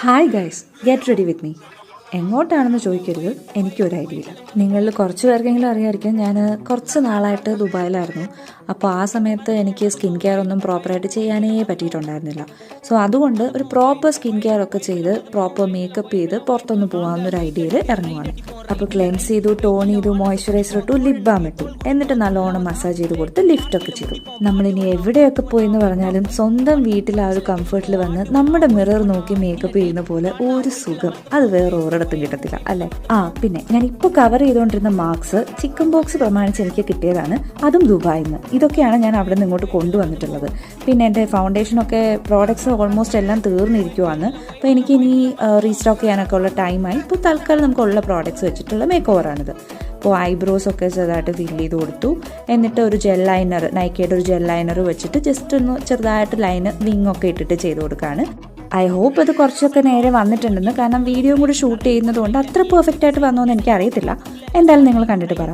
Hi guys get ready with me എങ്ങോട്ടാണെന്ന് ചോദിക്കരുത് എനിക്കൊരു idea ഇല്ല. നിങ്ങളിൽ കുറച്ച് പേർക്കെങ്കിലും അറിയാമായിരിക്കും ഞാൻ കുറച്ച് നാളായിട്ട് ദുബായിലായിരുന്നു. അപ്പോൾ ആ സമയത്ത് എനിക്ക് സ്കിൻ കെയർ ഒന്നും പ്രോപ്പറായിട്ട് ചെയ്യാനേ പറ്റിയിട്ടുണ്ടായിരുന്നില്ല. സോ അതുകൊണ്ട് ഒരു പ്രോപ്പർ സ്കിൻ കെയർ ഒക്കെ ചെയ്ത് പ്രോപ്പർ മേക്കപ്പ് ചെയ്ത് പുറത്തൊന്ന് പോകാമെന്നൊരു ഐഡിയയിൽ ഇറങ്ങുവാണ്. അപ്പോൾ ക്ലെൻസ് ചെയ്തു ടോൺ ചെയ്തു മോയ്സ്ചറൈസർ ഇട്ടു ലിപ് ബാം ഇട്ടു. എന്നിട്ട് നല്ലോണം മസാജ് ചെയ്ത് കൊടുത്ത് ലിഫ്റ്റ് ഒക്കെ ചെയ്തു. നമ്മളിനി എവിടെയൊക്കെ പോയി എന്ന് പറഞ്ഞാലും സ്വന്തം വീട്ടിൽ ആ ഒരു കംഫർട്ടിൽ വന്ന് നമ്മുടെ മിറർ നോക്കി മേക്കപ്പ് ചെയ്യുന്ന പോലെ ഒരു സുഖം. അത് വേറെ ഒരിടത്തും കിട്ടത്തില്ല അല്ലെ? ആ പിന്നെ ഞാൻ ഇപ്പോൾ കവർ ചെയ്തുകൊണ്ടിരുന്ന മാർക്സ് ചിക്കൻ ബോക്സ് പ്രമാണിച്ച് എനിക്ക് കിട്ടിയതാണ്. അതും ദുബായിൽ നിന്ന്. ഇതൊക്കെയാണ് ഞാൻ അവിടെ നിന്ന് ഇങ്ങോട്ട് കൊണ്ടുവന്നിട്ടുള്ളത്. പിന്നെ എന്റെ ഫൗണ്ടേഷനൊക്കെ പ്രോഡക്ട്സ് ഓൾമോസ്റ്റ് എല്ലാം തീർന്നിരിക്കുവാണ്. അപ്പോൾ എനിക്ക് ഇനി റീസ്റ്റോക്ക് ചെയ്യാനൊക്കെ ഉള്ള ടൈമായി ഇപ്പോൾ തൽക്കാലം നമുക്കുള്ള പ്രോഡക്ട്സ് വെച്ചിട്ടുള്ള മേക്ക് ഓവറാണിത് അപ്പോൾ ഐബ്രോസ് ഒക്കെ ചെറുതായിട്ട് ഫിൽ ചെയ്ത് കൊടുത്തു. എന്നിട്ട് ഒരു ജെൽ ലൈനർ നൈക്കയുടെ ഒരു ജെൽ ലൈനർ വെച്ചിട്ട് ജസ്റ്റ് ഒന്ന് ചെറുതായിട്ട് ലൈന് വിങ് ഒക്കെ ഇട്ടിട്ട് ചെയ്ത് കൊടുക്കുകയാണ് ഐ ഹോപ്പ് ഇത് കുറച്ചൊക്കെ നേരെ വന്നിട്ടുണ്ടെന്ന്. കാരണം വീഡിയോ കൂടി ഷൂട്ട് ചെയ്യുന്നത് കൊണ്ട് അത്ര പെർഫെക്റ്റ് ആയിട്ട് വന്നോന്ന് എനിക്ക് അറിയത്തില്ല എന്തായാലും നിങ്ങൾ കണ്ടിട്ട് പറ.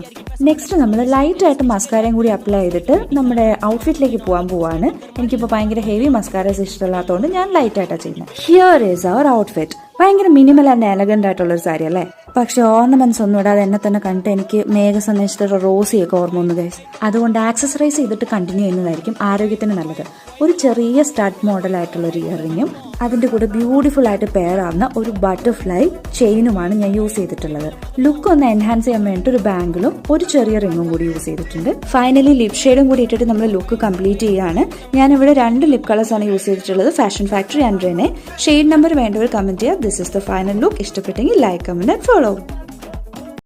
നെക്സ്റ്റ് നമ്മൾ ലൈറ്റ് ആയിട്ട് മസ്കാരയും കൂടി അപ്ലൈ ചെയ്തിട്ട് നമ്മുടെ ഔട്ട്ഫിറ്റിലേക്ക് പോകാൻ പോവാണ്. എനിക്കിപ്പോൾ ഭയങ്കര ഹെവി മസ്കാരസ് ഇഷ്ടമില്ലാത്തതുകൊണ്ട് ഞാൻ ലൈറ്റ് ആയിട്ടാണ് ചെയ്യുന്നത് ഹിയർ ഈസ് അവർ ഔട്ട്ഫിറ്റ് ഭയങ്കര മിനിമൽ ആൻഡ് എലഗന്റ് ആയിട്ടുള്ള ഒരു സാരി അല്ലേ? പക്ഷെ ഓർണമെന്റ്സ് ഒന്നും ഇടാതെ എന്നെ തന്നെ കണ്ടിട്ട് എനിക്ക് മേഘ സന്ദേശത്തിലുള്ള റോസിയൊക്കെ ഓർമ്മ വന്നു ഗൈസ് അതുകൊണ്ട് ആക്സസറൈസ് ചെയ്തിട്ട് കണ്ടിന്യൂ ചെയ്യുന്നതായിരിക്കും ആരോഗ്യത്തിന് നല്ലത്. ഒരു ചെറിയ സ്റ്റാർട്ട് മോഡലായിട്ടുള്ള ഒരു ഇയറിങ്ങും അതിന്റെ കൂടെ ബ്യൂട്ടിഫുൾ ആയിട്ട് പെയർ ആവുന്ന ഒരു ബട്ടർഫ്ലൈ ചെയിനുമാണ് ഞാൻ യൂസ് ചെയ്തിട്ടുള്ളത്. ലുക്ക് ഒന്ന് എൻഹാൻസ് ചെയ്യാൻ വേണ്ടിയിട്ട് ഒരു ബാങ്കിളും ഒരു ചെറിയ റിങ്ങും കൂടി യൂസ് ചെയ്തിട്ടുണ്ട്. ഫൈനലി ലിപ് ഷെയ്ഡും കൂടി ഇട്ടിട്ട് നമ്മൾ ലുക്ക് കംപ്ലീറ്റ് ചെയ്യുകയാണ് ഞാൻ ഇവിടെ രണ്ട് ലിപ് കളേഴ്സ് ആണ് യൂസ് ചെയ്തിട്ടുള്ളത് fashion factory and Renee shade number വേണ്ടവർ കമന്റ് ചെയ്യുക. This is the final look ഇഷ്ടപ്പെട്ടെങ്കിൽ ലൈക്ക് കമന്റ് ആൻഡ് ഫോളോ